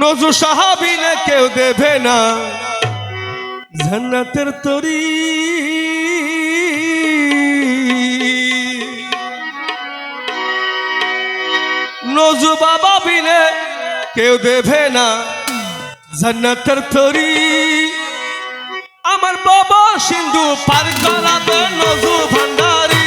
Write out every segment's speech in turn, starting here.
নজু সাহাবিনে কেউ দেবে না। জান্নাতের তরি। নজু বাবা বিনে কেউ দেবে না। জান্নাতের তরি। আমার বাবা সিন্ধু পার করাবে নজু ভান্ডারী।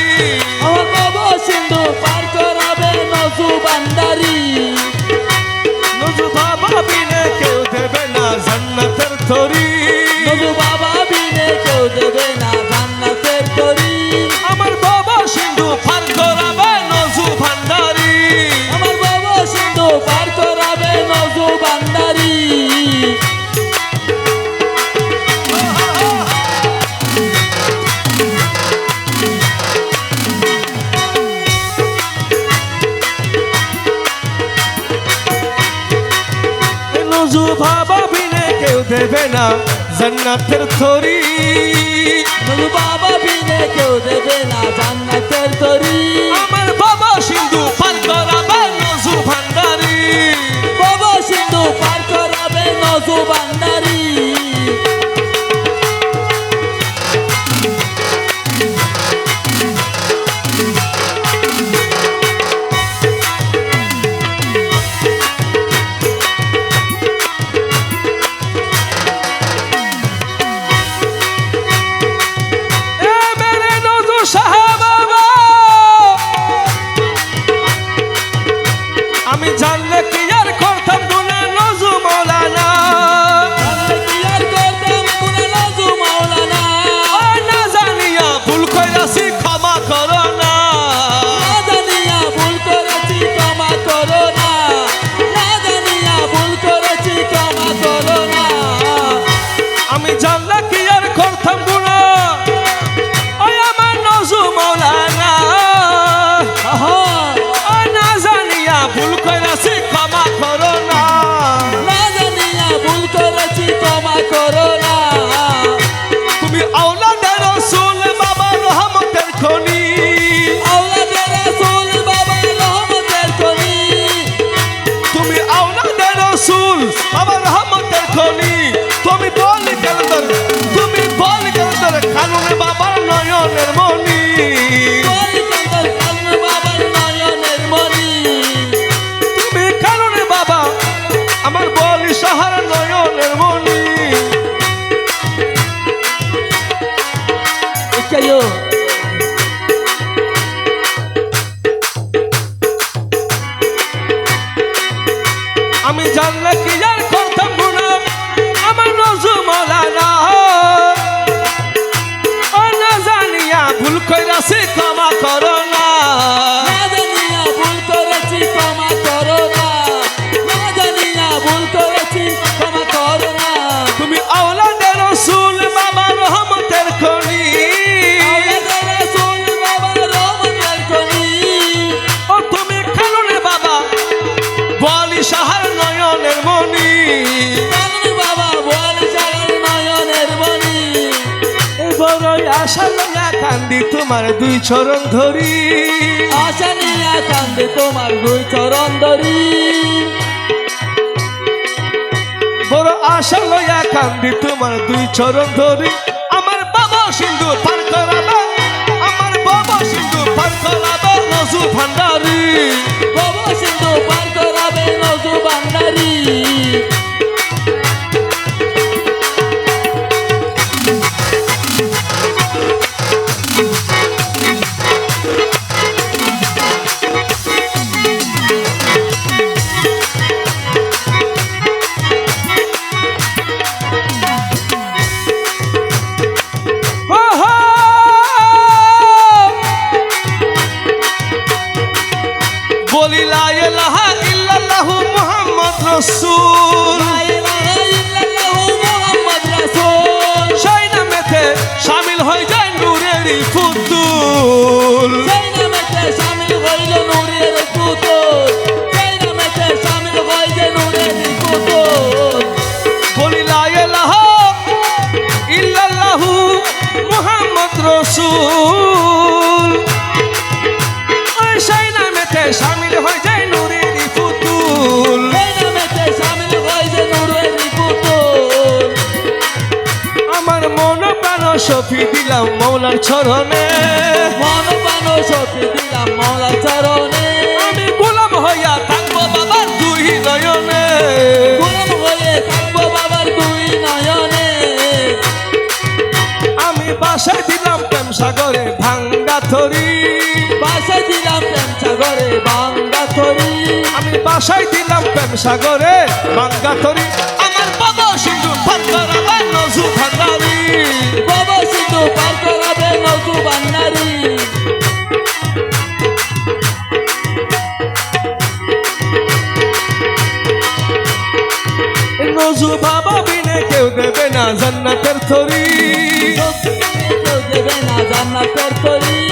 বাবা বিনে কেউ দেবে না। জান্নাতের থরি নুরু বাবা বিনে কেউ দেবে না জান্নাতের থরি আমার বাবা সিন্ধু পার জানলে কি আর ক্ষমা কর। আশা নিয়া কান্দি তোমার দুই চরণ ধরি। আশা নিয়া কান্দি তোমার দুই চরণ ধরি। বড় আশা লইয়া কান্দি তোমার দুই চরণ ধরি। আমার বাবা সিন্ধু পার করাবে আমার বাবা সিন্ধু পার করাবে নজু ভান্ডারি। বাবা সিন্ধু পার করাবে নজু ভান্ডারি। সফি দিলাম মৌলার চরণে। মন প্রাণ সপি দিলাম মৌলা চরণে। আমি গোলাম হইয়া থাকব বাবার দুই নয়নে। গোলাম হয়ে থাকব বাবার দুই নয়নে। আমি বাসায় দিলাম প্রেম সাগরে ভাঙ্গা থরি। বাসা দিলাম প্রেম সাগরে বাঙ্গা থরি। আমি বাসায় দিলাম প্রেম সাগরে ভাঙ্গা থরি। জান্নাতের কেউ দেবে না তরি।